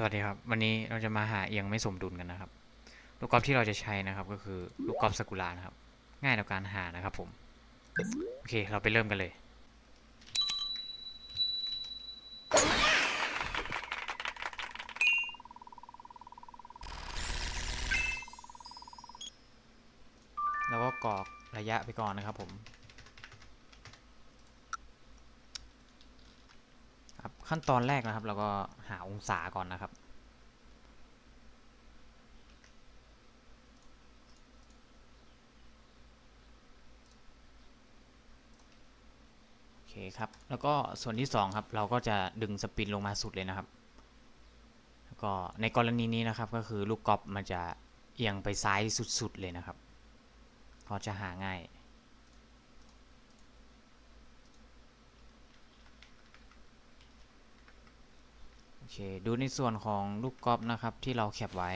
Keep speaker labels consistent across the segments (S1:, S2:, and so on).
S1: สวัสดีครับ วันนี้เราจะมาหาเอียงไม่สมดุลกันนะครับ ลูกกอล์ฟที่เราจะใช้นะครับ ก็คือลูกกอล์ฟสกุลานะครับ ง่ายต่อการหานะครับผม โอเค เราไปเริ่มกันเลย แล้วก็กรอกระยะไปก่อนนะครับผม ครับ ขั้นตอนแรกนะครับ เราก็หาองศาก่อนนะครับ โอเคครับ แล้วก็ส่วนที่สองครับ เราก็จะดึงสปินลงมาสุดเลยนะครับ แล้วก็ในกรณีนี้นะครับก็คือลูกกอล์ฟมันจะเอียงไปซ้ายสุดๆเลยนะครับ ก็จะหาง่าย โอเค ดูในส่วนของลูกกอล์ฟนะครับ ที่เราแคปไว้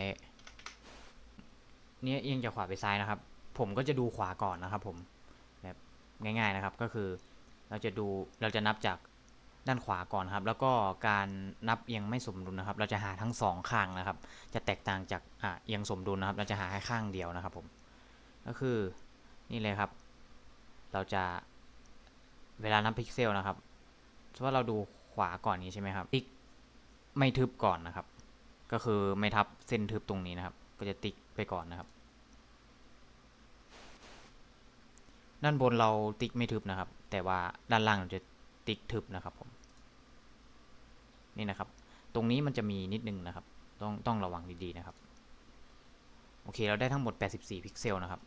S1: เนี่ยเอียงจากขวาไปซ้ายนะครับ ผมก็จะดูขวาก่อนนะครับ ผมแบบง่าย ๆนะครับก็คือ เราจะดูเราจะนับจากด้านขวาก่อนครับ แล้วก็การนับเอียงไม่สมดุลนะครับ เราจะหาทั้งสองข้างนะครับ จะแตกต่างจากอะเอียงสมดุลนะครับ เราจะหาแค่ข้างเดียวนะครับ ผม ก็คือนี่เลยครับ เราจะเวลานับพิกเซลนะครับสมมติว่าเราดูขวาก่อนนี้ใช่ไหมครับติ๊ก ไม่ทึบก่อนนะครับ ก็คือไม่ทับเส้นทึบตรงนี้นะครับ ก็จะติ๊กไปก่อนนะครับ ด้านบนเราติ๊กไม่ทึบนะครับ แต่ว่าด้านล่างเราจะติ๊กทึบนะครับผมนี่นะครับ ตรงนี้มันจะมีนิดนึงนะครับ ต้องต้องระวังดีๆนะครับ โอเคเราได้ทั้งหมด 84 พิกเซลนะครับ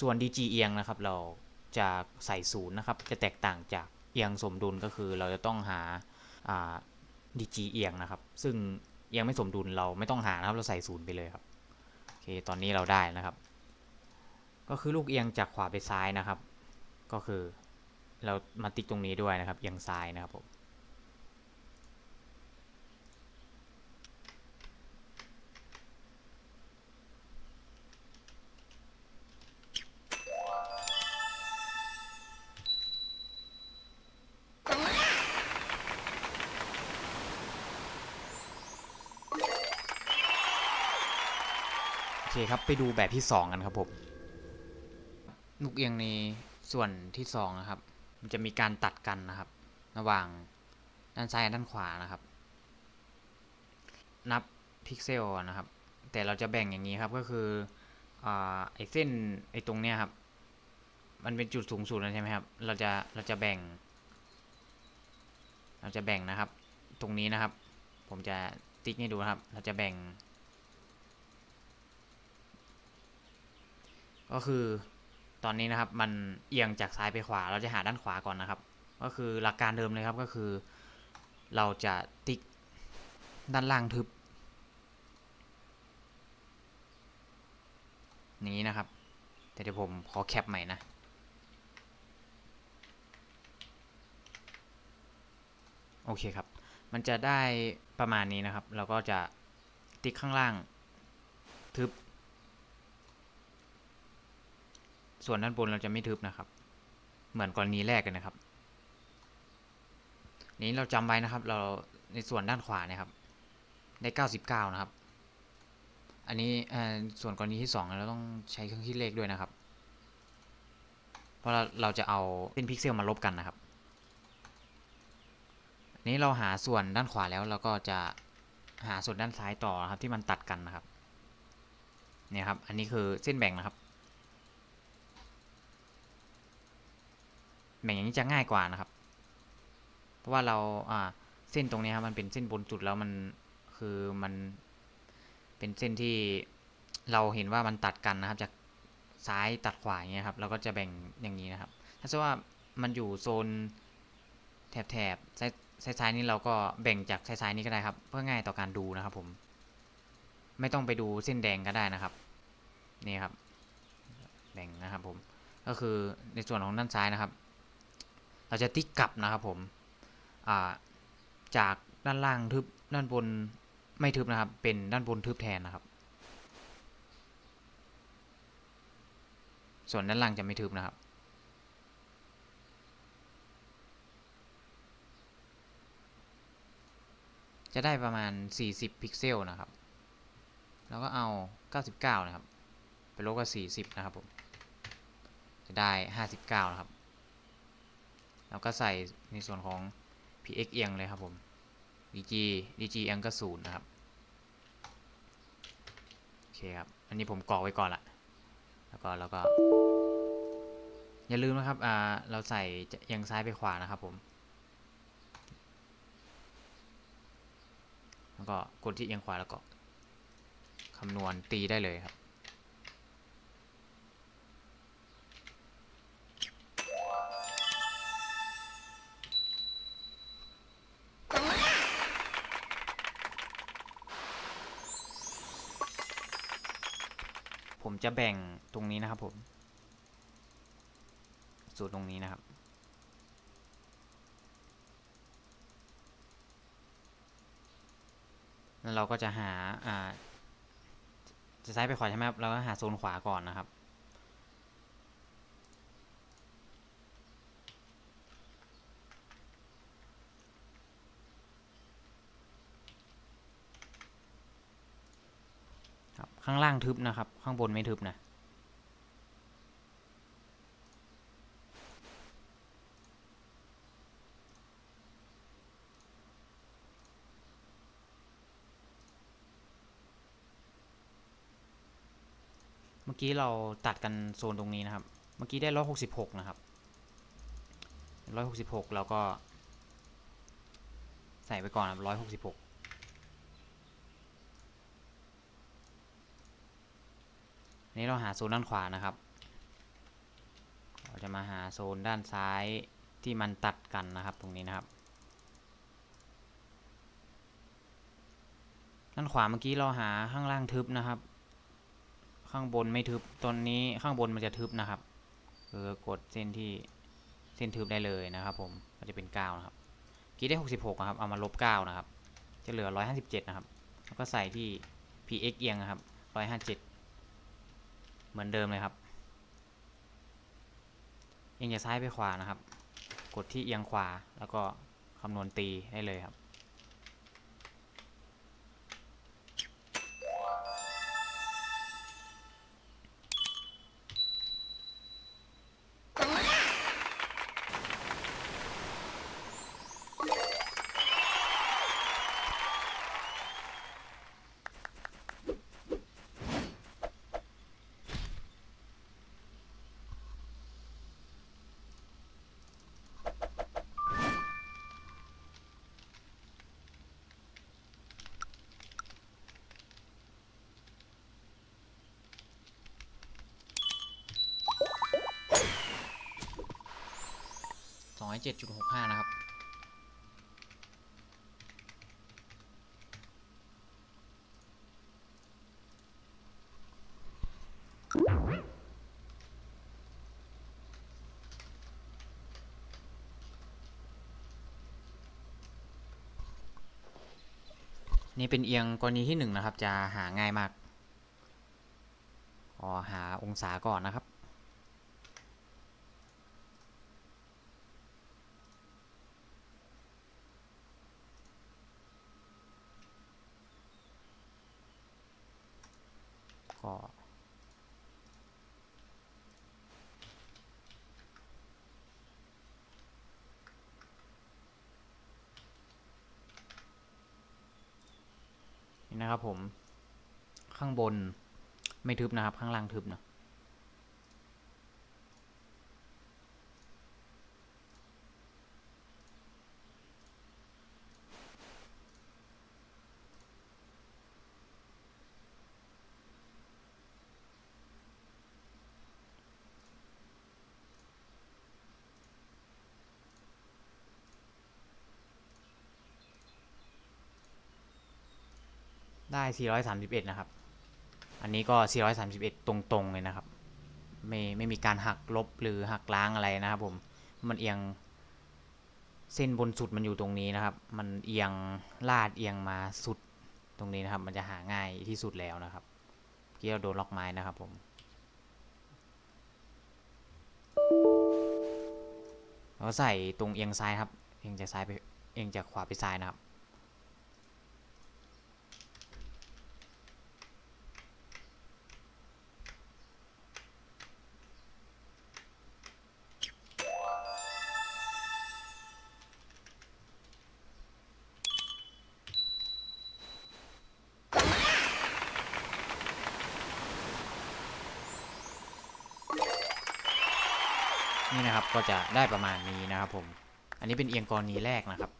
S1: ส่วน DG เอียงนะครับ เราจะใส่ศูนย์นะครับ จะแตกต่างจากเอียงสมดุลก็คือเราจะต้องหา ดีจีเอียงนะครับ ซึ่งเอียงไม่สมดุลเราไม่ต้องหานะครับ เราใส่ศูนย์ไปเลยครับ โอเค ตอนนี้เราได้นะครับ ก็คือลูกเอียงจากขวาไปซ้ายนะครับ ก็คือเรามาติ๊กตรงนี้ด้วยนะครับ เอียงซ้ายนะครับผม อเคครับไปดูแบบที่สองกันครับผมลูกเอียงในส่วนที่สองนะครับ มันจะมีการตัดกันนะครับ ระหว่างด้านซ้ายด้านขวานะครับ นับพิกเซลนะครับ แต่เราจะแบ่งอย่างนี้ครับก็คืออาไอ้เส้นไอ้ตรงเนี้ยครับ มันเป็นจุดสูงสุดแล้วใช่ไหมครับ เราจะเราจะแบ่ง เราจะแบ่งนะครับ ตรงนี้นะครับ ผมจะติ๊กให้ดูนะครับ เราจะแบ่ง ก็คือตอนนี้นะครับมันเอียงจากซ้ายไปขวา เราจะหาด้านขวาก่อนนะครับ ก็คือหลักการเดิมเลยครับก็คือ เราจะติ๊กด้านล่างทึบนี้นะครับ แต่เดี๋ยวผมขอแคปใหม่นะ โอเคครับ มันจะได้ประมาณนี้นะครับ เราก็จะติ๊กข้างล่างทึบ ส่วนด้านบนเราจะไม่ทึบนะครับ เหมือนกรณีแรกเลยนะครับ นี้เราจำไว้นะครับ เราในส่วนด้านขวาเนี่ยครับ ได้ 99 นะครับ อันนี้ส่วนกรณีที่ 2 เราต้องใช้เครื่องคิดเลขด้วยนะครับ เพราะเราเราจะเอาเป็นพิกเซลมาลบกันนะครับนี้เราหาส่วนด้านขวาแล้วเราก็จะหาส่วนด้านซ้ายต่อครับที่มันตัดกันนะครับเนี่ยครับ อันนี้คือเส้นแบ่งนะครับ แบ่งอย่างนี้จะง่ายกว่านะครับ เพราะว่าเราอ่าเส้นตรงนี้ครับมันเป็นเส้นบนจุดแล้วมันคือมันเป็นเส้นที่เราเห็นว่ามันตัดกันนะครับ จากซ้ายตัดขวาอย่างเงี้ยครับเราก็จะแบ่งอย่างนี้นะครับ ถ้าสมมติว่ามันอยู่โซนแถบแถบซ้ายซ้ายนี้เราก็แบ่งจากซ้ายนี้ก็ได้ครับ เพื่อง่ายต่อการดูนะครับผม ไม่ต้องไปดูเส้นแดงก็ได้นะครับนี่ครับ แบ่งนะครับผม ก็คือในส่วนของด้านซ้ายนะครับ เราจะติ๊กกลับนะครับผมจากด้านล่างทึบด้านบนไม่ทึบนะครับ เป็นด้านบนทึบแทนนะครับ ส่วนด้านล่างจะไม่ทึบนะครับ จะได้ประมาณ 40 พิกเซลนะครับ แล้วก็เอา 99 นะครับ ไปลบกับ 40 นะครับผม จะได้ 59 นะครับ แล้วก็ใส่ในส่วนของ px เอียงเลยครับผม dg dg เอียงก็ศูนย์นะครับ โอเคครับ อันนี้ผมกรอกไว้ก่อนละแล้วก็แล้วก็ อย่าลืมนะครับ อ่า เราใส่เอียงซ้ายไปขวานะครับผม แล้วก็กดที่เอียงขวาแล้วก็คำนวณตีได้เลยครับ จะแบ่งตรงนี้นะครับผม สูตรตรงนี้นะครับ แล้วเราก็จะหาจะซ้ายไปขวาใช่ไหมครับ เราก็หาโซนขวาก่อนนะครับ ข้างล่างทึบนะครับ ข้างบนไม่ทึบนะ เมื่อกี้เราตัดกันโซนตรงนี้นะครับ เมื่อกี้ได้ร้อยหกสิบหกนะครับร้อยหกสิบหกเราก็ใส่ไปก่อนครับร้อยหกสิบหก นี้เราหาโซนด้านขวานะครับ เราจะมาหาโซนด้านซ้ายที่มันตัดกันนะครับตรงนี้นะครับ ด้านขวาเมื่อกี้เราหาข้างล่างทึบนะครับ ข้างบนไม่ทึบตอนนี้ข้างบนมันจะทึบนะครับคือกดเส้นที่เส้นทึบได้เลยนะครับ ผมก็จะเป็น9นะครับกี้ได้ 66นะครับ เอามาลบ9นะครับ จะเหลือ 157 นะครับ แล้วก็ใส่ที่ px เอียงนะครับ157 เหมือนเดิมเลยครับ เอียงจากซ้ายไปขวานะครับ กดที่เอียงขวาแล้วก็คำนวณตีได้เลยครับ องร้อยเจ็ดจุดหกห้านะครับ นี่เป็นเอียงกรณีที่หนึ่งนะครับ จะหาง่ายมาก ขอหาองศาก่อนนะครับ ก็ นะครับผม ข้างบนไม่ทึบนะครับ ข้างล่างทึบนะ ได้ 431 นะครับ อันนี้ก็ 431 ตรงๆเลยนะครับ ไม่ไม่มีการหักลบหรือหักล้างอะไรนะครับผม มันเอียงเส้นบนสุดมันอยู่ตรงนี้นะครับ มันเอียงลาดเอียงมาสุดตรงนี้นะครับ มันจะหาง่ายที่สุดแล้วนะครับเกี้เราโดนล็อกไม้นะครับผมแล้วใส่ตรงเอียงซ้ายครับ เอียงจากซ้ายไป เอียงจากขวาไปซ้ายนะครับ ก็จะได้ประมาณนี้นะครับผม อันนี้เป็นเอียงกรณีแรกนะครับ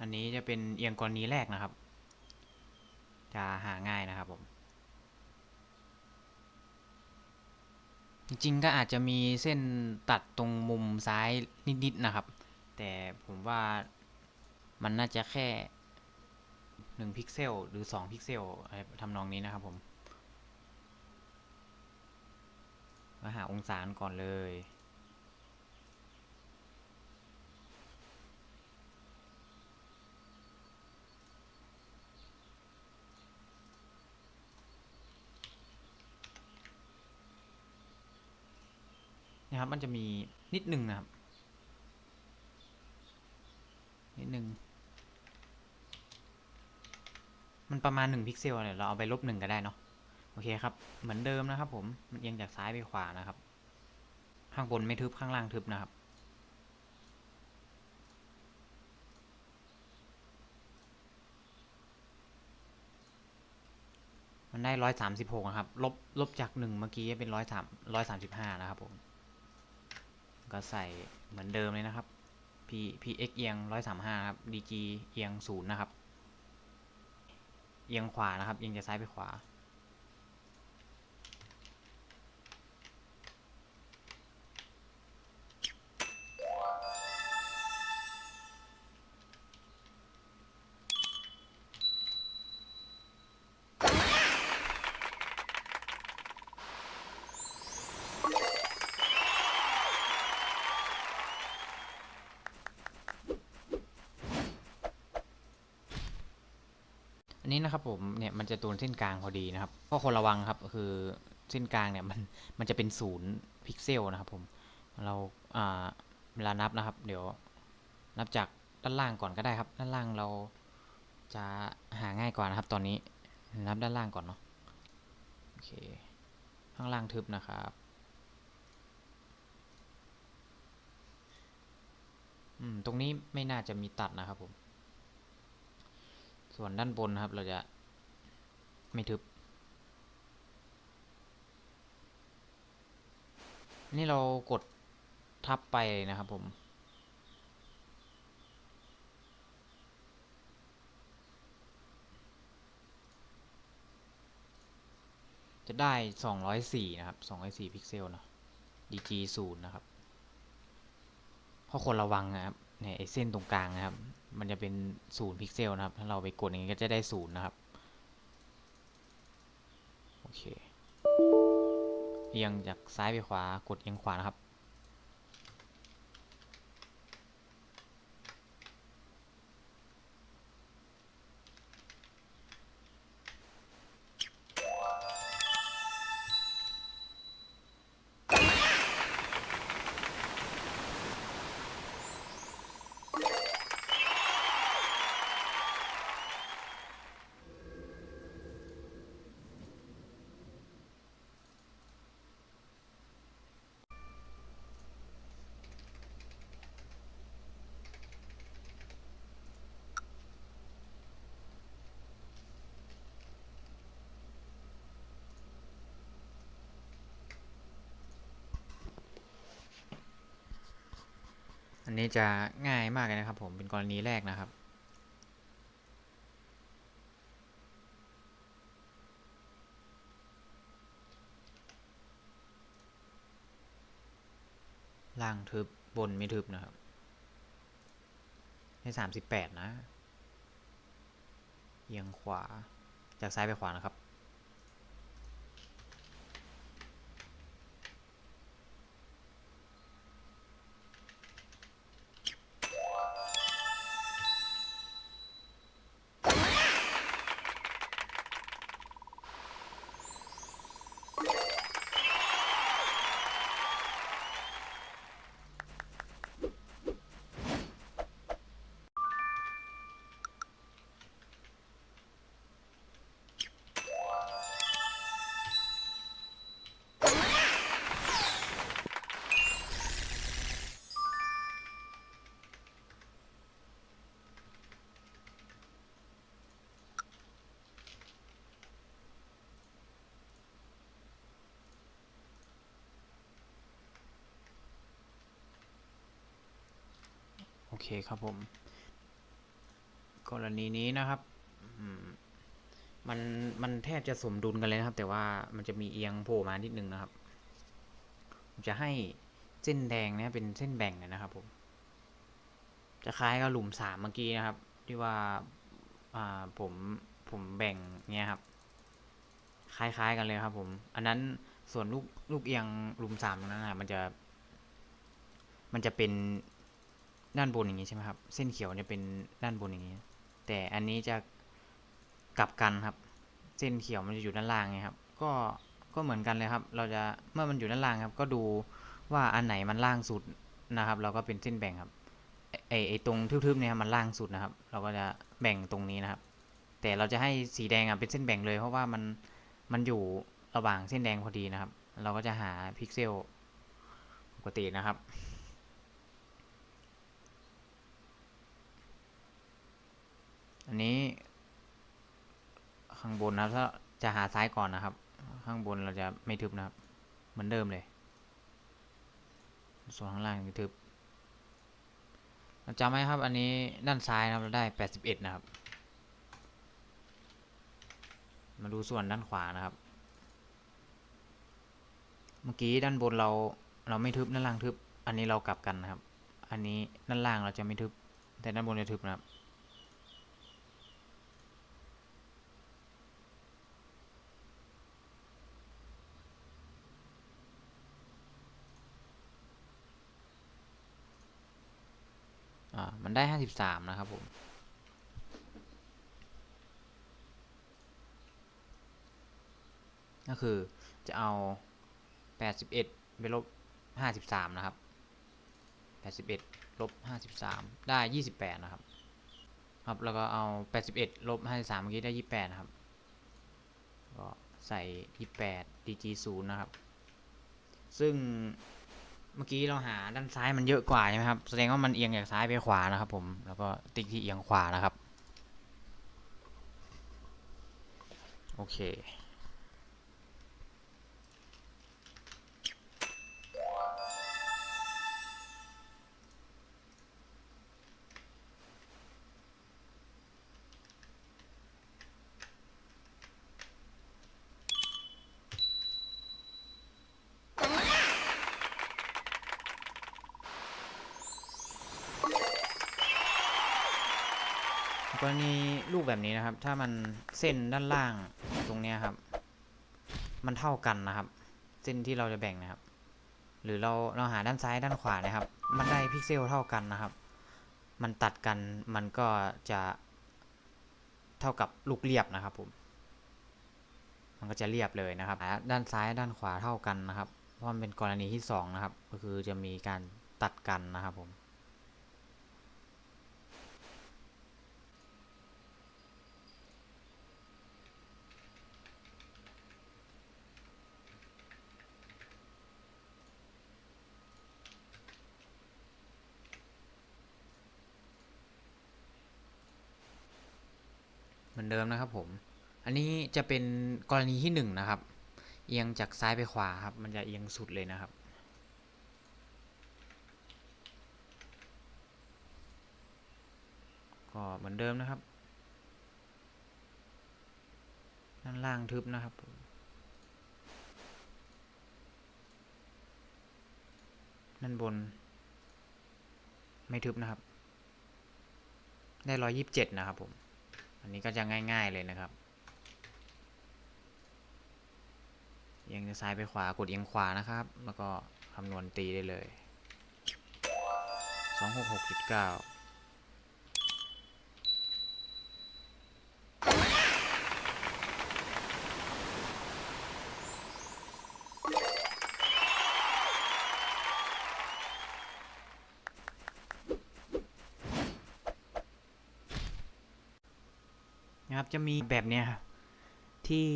S1: อันนี้จะเป็นเอียงกรณีแรกนะครับ จะหาง่ายนะครับผม จริงๆก็อาจจะมีเส้นตัดตรงมุมซ้ายนิดๆนะครับ แต่ผมว่ามันน่าจะแค่1พิกเซลหรือ 2 พิกเซลทำนองนี้นะครับผมมาหาองศาก่อนเลย นะครับ มันจะมีนิดหนึ่งนะครับ นิดหนึ่งมันประมาณหนึ่งพิกเซลเนี่ยเราเอาไปลบหนึ่งก็ได้เนาะโอเคครับ เหมือนเดิมนะครับ ผมมันเอียงจากซ้ายไปขวานะครับ ข้างบนไม่ทึบข้างล่างทึบนะครับ มันได้ร้อยสามสิบหกนะครับ ลบลบจากหนึ่งเมื่อกี้เป็นร้อยสามร้อยสามสิบห้านะครับผม ก็ใส่เหมือนเดิมเลยนะครับ P PX เอียงร้อยสามห้าครับ DG เอียงศูนย์นะครับ เอียงขวานะครับ เอียงจากซ้ายไปขวา อันนี้นะครับผมเนี่ยมันจะตัวเส้นกลางพอดีนะครับข้อควรระวังครับคือเส้นกลางเนี่ยมันมันจะเป็นศูนย์พิกเซลนะครับผมเราอ่าเวลานับนะครับ เดี๋ยวนับจากด้านล่างก่อนก็ได้ครับ ด้านล่างเราจะหาง่ายกว่านะครับ ตอนนี้นับด้านล่างก่อนเนาะโอเคข้างล่างทึบนะครับอืมตรงนี้ไม่น่าจะมีตัดนะครับผม ส่วนด้านบนนะครับเราจะไม่ทึบ นี่เรากดทับไปนะครับผม จะได้ 204 นะครับ 204 พิกเซลเนาะ DG 0นะครับ เพราะคนระวังนะครับเนี่ยไอเส้นตรงกลางนะครับ มันจะเป็นศูนย์พิกเซลนะครับ ถ้าเราไปกดอย่างนี้ก็จะได้ศูนย์นะครับ โอเค เอียงจากซ้ายไปขวากดเอียงขวานะครับ นนี้จะง่ายมากเลยนะครับ ผมเป็นกรณีแรกนะครับ ล่างทึบบนไม่ทึบนะครับ ให้สามสิบแปดนะเอียงขวาจากซ้ายไปขวานะครับ เคครับผม กรณีนี้นะครับมันมันแทบจะสมดุลกันเลยนะครับ แต่ว่ามันจะมีเอียงโผล่มานิดนึงนะครับผมจะให้เส้นแดงเนี่ยเป็นเส้นแบ่งนะครับผม จะคล้ายกับหลุมสามเมื่อกี้นะครับ ที่ว่าอ่าผมผมแบ่งเนี่ยครับ คล้ายๆกันเลยครับผม อันนั้นส่วนลูกลูกเอียงหลุมสามนั้นนะมันจะ มันจะเป็น ด้านบนอย่างนี้ใช่ไหมครับ เส้นเขียวจะเป็นด้านบนอย่างนี้ แต่อันนี้จะกลับกันครับ เส้นเขียวมันจะอยู่ด้านล่างไงครับ ก็ก็เหมือนกันเลยครับ เราจะเมื่อมันอยู่ด้านล่างครับ ก็ดูว่าอันไหนมันล่างสุดนะครับ เราก็เป็นเส้นแบ่งครับไอไอตรงทึบๆเนี่ยมันล่างสุดนะครับ เราก็จะแบ่งตรงนี้นะครับ แต่เราจะให้สีแดงอะเป็นเส้นแบ่งเลยเพราะว่ามันมันอยู่ระหว่างเส้นแดงพอดีนะครับ เราก็จะหาพิกเซลปกตินะครับ อันนี้ ข้างบนนะครับถ้าจะหาซ้ายก่อนนะครับ ข้างบนเราจะไม่ทึบนะครับ เหมือนเดิมเลย ส่วนข้างล่างทึบเราจำไว้ครับ อันนี้ด้านซ้ายนะครับเราได้ 81 นะครับ มาดูส่วนด้านขวานะครับ เมื่อกี้ด้านบนเราเราไม่ทึบด้านล่างทึบ อันนี้เรากลับกันนะครับ อันนี้ด้านล่างเราจะไม่ทึบ แต่ด้านบนจะทึบนะครับ มันได้ห้าสิบสามนะครับผม ก็คือจะเอาแปดสิบเอ็ดไปลบห้าสิบสามนะครับแปดสิบเอ็ดลบห้าสิบสามได้ยี่สิบแปดนะครับ ครับ แล้วก็เอาแปดสิบเอ็ดลบห้าสิบสามเมื่อกี้ได้ยี่แปดนะครับ ก็ใส่ยี่แปด dg ศูนย์นะครับ ซึ่ง เมื่อกี้เราหาด้านซ้ายมันเยอะกว่าใช่ไหมครับ แสดงว่ามันเอียงจากซ้ายไปขวานะครับ ผม แล้วก็ติ๊กที่เอียงขวานะครับ โอเค รณีลูกแบบนี้นะครับ ถ้ามันเส้นด้านล่างตรงนี้ครับ มันเท่ากันนะครับ เส้นที่เราจะแบ่งนะครับ หรือเราเราหาด้านซ้ายด้านขวานะครับ มันได้พิกเซลเท่ากันนะครับ มันตัดกันมันก็จะเท่ากับลูกเรียบนะครับผม มันก็จะเรียบเลยนะครับ ด้านซ้ายด้านขวาเท่ากันนะครับ เพราะมันเป็นกรณีที่สองนะครับ ก็คือจะมีการตัดกันนะครับผม อนเดิมนะครับผม อันนี้จะเป็นกรณีที่หนึ่งนะครับ เอียงจากซ้ายไปขวาครับ มันจะเอียงสุดเลยนะครับ ก็เหมือนเดิมนะครับ ด้านล่างทึบนะครับด้านบน ไม่ทึบนะครับ ได้ร้อยยิบเจ็ดนะครับผม อันนี้ก็จะง่ายๆเลยนะครับเอียงซ้ายไปขวากดเอียงขวานะครับ แล้วก็คำนวณตีได้เลย 2669 จะครับจะมีแบบเนี้ยครับที่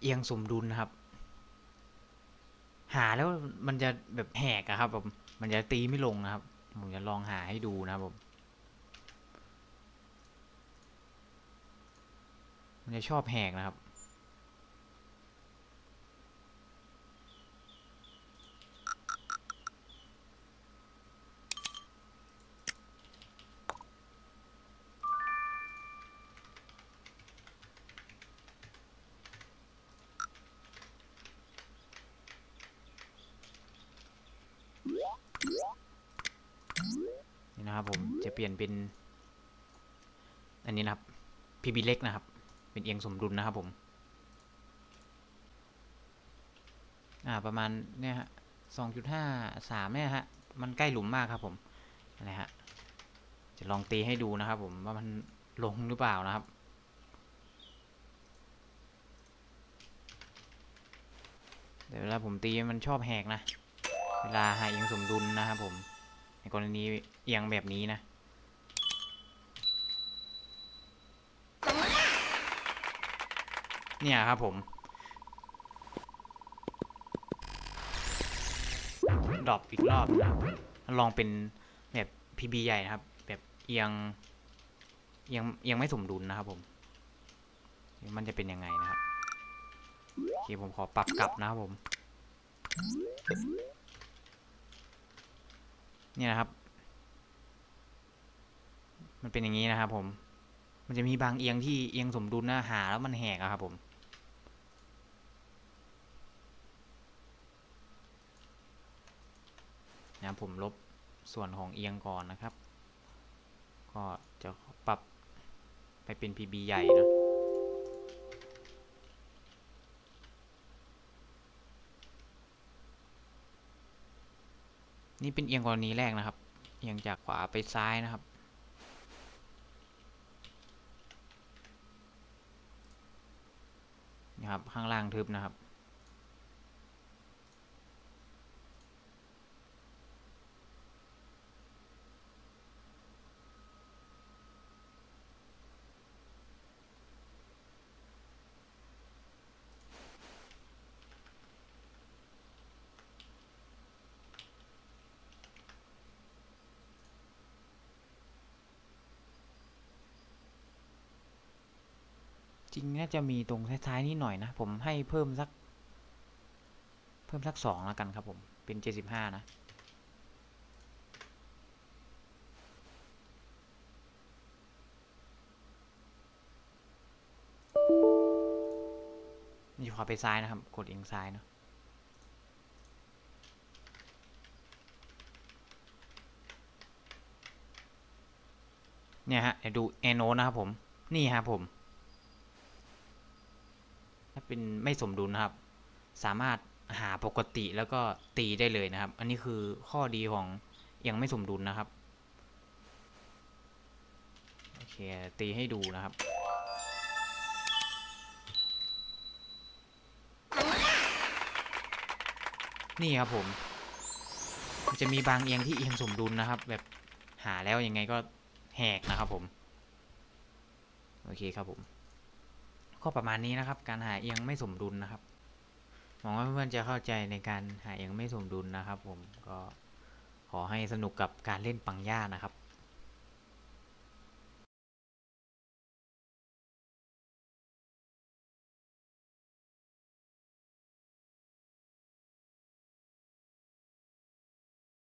S1: เอียงสมดุลนะครับ หาแล้วมันจะแบบแหกอะครับผมมันจะตีไม่ลงนะครับ ผมจะลองหาให้ดูนะครับผมมันจะชอบแหกนะครับ จะเปลี่ยนเป็น อันนี้นะครับ PB เล็กนะครับ เป็นเอียงสมดุลนะครับผม อ่า ประมาณเนี่ยฮะสองจุดห้าสามเนี่ยฮะ มันใกล้หลุมมากครับผมนะฮะ จะลองตีให้ดูนะครับผมว่ามันลงหรือเปล่านะครับแต่เวลาผมตีมันชอบแหกนะ เวลาหาเอียงสมดุลนะครับผม ในกรณีเอียงแบบนี้นะ เนี่ยครับผมดรอปอีกรอบนะครับลองเป็นแบบ PB ใหญ่นะครับ แบบเอียงเอียงเอียงไม่สมดุลนะครับผม มันจะเป็นยังไงนะครับโอเคผมขอปรับกลับนะครับผม เนี่ยนะครับ มันเป็นอย่างนี้นะครับผม มันจะมีบางเอียงที่เอียงสมดุลนะหาแล้วมันแหกอะครับผม นะผมลบส่วนของเอียงก่อนนะครับ ก็จะปรับไปเป็น PB ใหญ่นะนี่เป็นเอียงกรณีแรกนะครับ เอียงจากขวาไปซ้ายนะครับ นะครับ ข้างล่างทึบนะครับ จริงน่าจะมีตรงท้ายๆนี่หน่อยนะ ผมให้เพิ่มสัก เพิ่มสักสองแล้วกันครับผม เป็นเจ็ดสิบห้านะนี่ขอไปซ้ายนะครับ กดเองซ้ายเนาะเนี่ยฮะเดี๋ยวดูแอโนนะครับผม นี่ครับผม เป็นไม่สมดุลนะครับ สามารถหาปกติแล้วก็ตีได้เลยนะครับ อันนี้คือข้อดีของเอียังไม่สมดุลนะครับโอเคตีให้ดูนะครับ นี่ครับผมมันจะมีบางเอียงที่เอียงสมดุลนะครับ แบบหาแล้วยังไงก็แหกนะครับผม โอเคครับผม ก็ประมาณนี้นะครับ การหาเอียงไม่สมดุลนะครับหวังว่าเพื่อนๆจะเข้าใจในการหาเอียงไม่สมดุลนะครับ ผมก็ขอให้สนุกกับการเล่นปังย่านะครับ